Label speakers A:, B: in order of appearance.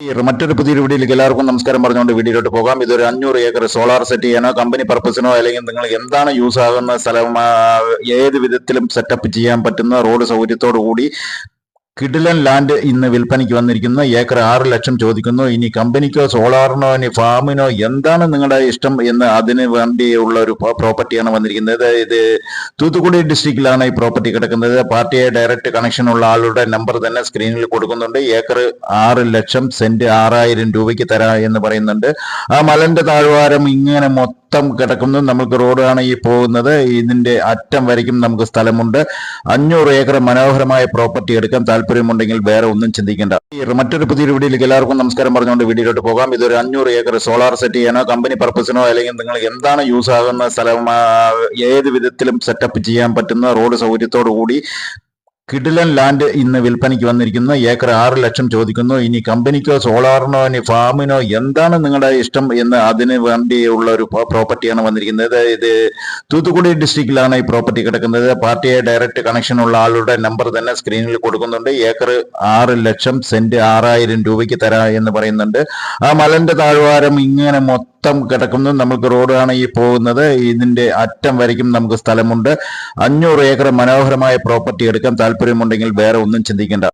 A: മറ്റൊരു പുതിയൊരു വീഡിയോയിലേക്ക് എല്ലാവർക്കും നമസ്കാരം പറഞ്ഞുകൊണ്ട് വീഡിയോയിലോട്ട് പോകാം. ഇതൊരു അഞ്ഞൂറ് ഏക്കർ സോളാർ സെറ്റ് ചെയ്യാനോ കമ്പനി പർപ്പസിനോ അല്ലെങ്കിൽ നിങ്ങൾ എന്താണ് യൂസ് ആകുന്ന സ്ഥലം ഏത് വിധത്തിലും സെറ്റപ്പ് ചെയ്യാൻ പറ്റുന്ന റോഡ് സൗകര്യത്തോടു കൂടി കിഡിലൻ ലാൻഡ് ഇന്ന് വിൽപ്പനയ്ക്ക് വന്നിരിക്കുന്നു. ഏക്കർ ആറ് ലക്ഷം ചോദിക്കുന്നു. ഇനി കമ്പനിക്കോ സോളാറിനോ ഇനി ഫാമിനോ എന്താണ് നിങ്ങളുടെ ഇഷ്ടം എന്ന് അതിന് വേണ്ടിയുള്ള ഒരു പ്രോപ്പർട്ടിയാണ് വന്നിരിക്കുന്നത്. ഇത് തൂത്തുക്കുടി ഡിസ്ട്രിക്റ്റിലാണ് ഈ പ്രോപ്പർട്ടി കിടക്കുന്നത്. പാർട്ടിയെ ഡയറക്റ്റ് കണക്ഷൻ ഉള്ള ആളുടെ നമ്പർ തന്നെ സ്ക്രീനിൽ കൊടുക്കുന്നുണ്ട്. ഏക്കർ ആറ് ലക്ഷം സെന്റ് ആറായിരം രൂപയ്ക്ക് തരാ എന്ന് പറയുന്നുണ്ട്. ആ മലന്റെ താഴ്വാരം ഇങ്ങനെ മൊത്തം കിടക്കുന്നു. നമുക്ക് റോഡാണ് ഈ പോകുന്നത്. ഇതിന്റെ അറ്റം വരയ്ക്കും നമുക്ക് സ്ഥലമുണ്ട്. അഞ്ഞൂറ് ഏക്കർ മനോഹരമായ പ്രോപ്പർട്ടി എടുക്കാൻ താല്പര്യമുണ്ടെങ്കിൽ വേറെ ഒന്നും ചിന്തിക്കേണ്ട. മറ്റൊരു പുതിയൊരു വീഡിയോയിലേക്ക് എല്ലാവർക്കും നമസ്കാരം പറഞ്ഞുകൊണ്ട് വീഡിയോയിലോട്ട് പോകാം. ഇതൊരു അഞ്ഞൂറ് ഏക്കർ സോളാർ സെറ്റ് ചെയ്യാനോ കമ്പനി പർപ്പസിനോ അല്ലെങ്കിൽ നിങ്ങൾ എന്താണ് യൂസ് ആകുന്ന സ്ഥലം ഏത് വിധത്തിലും സെറ്റപ്പ് ചെയ്യാൻ പറ്റുന്ന റോഡ് സൗകര്യത്തോടു കൂടി കിഡിലൻ ലാൻഡ് ഇന്ന് വിൽപ്പനയ്ക്ക് വന്നിരിക്കുന്നു. ഏക്കർ ആറ് ലക്ഷം ചോദിക്കുന്നു. ഇനി കമ്പനിക്കോ സോളാറിനോ ഇനി ഫാമിനോ എന്താണ് നിങ്ങളുടെ ഇഷ്ടം എന്ന് അതിന് വേണ്ടിയുള്ള ഒരു പ്രോപ്പർട്ടിയാണ് വന്നിരിക്കുന്നത്. ഇത് തൂത്തുക്കുടി ഡിസ്ട്രിക്റ്റിലാണ് ഈ പ്രോപ്പർട്ടി കിടക്കുന്നത്. പാർട്ടിയെ ഡയറക്റ്റ് കണക്ഷൻ ഉള്ള ആളുടെ നമ്പർ തന്നെ സ്ക്രീനിൽ കൊടുക്കുന്നുണ്ട്. ഏക്കർ ആറ് ലക്ഷം സെന്റ് ആറായിരം രൂപയ്ക്ക് തരാ എന്ന് പറയുന്നുണ്ട്. ആ മലന്റെ താഴ്വാരം ഇങ്ങനെ മൊത്തം കിടക്കുന്നു. നമുക്ക് റോഡാണ് ഈ പോകുന്നത്. ഇതിന്റെ അറ്റം വരയ്ക്കും നമുക്ക് സ്ഥലമുണ്ട്. അഞ്ഞൂറ് ഏക്കർ മനോഹരമായ പ്രോപ്പർട്ടി എടുക്കാൻ താല്പര്യമുണ്ടെങ്കിൽ വേറെ ഒന്നും ചിന്തിക്കേണ്ട.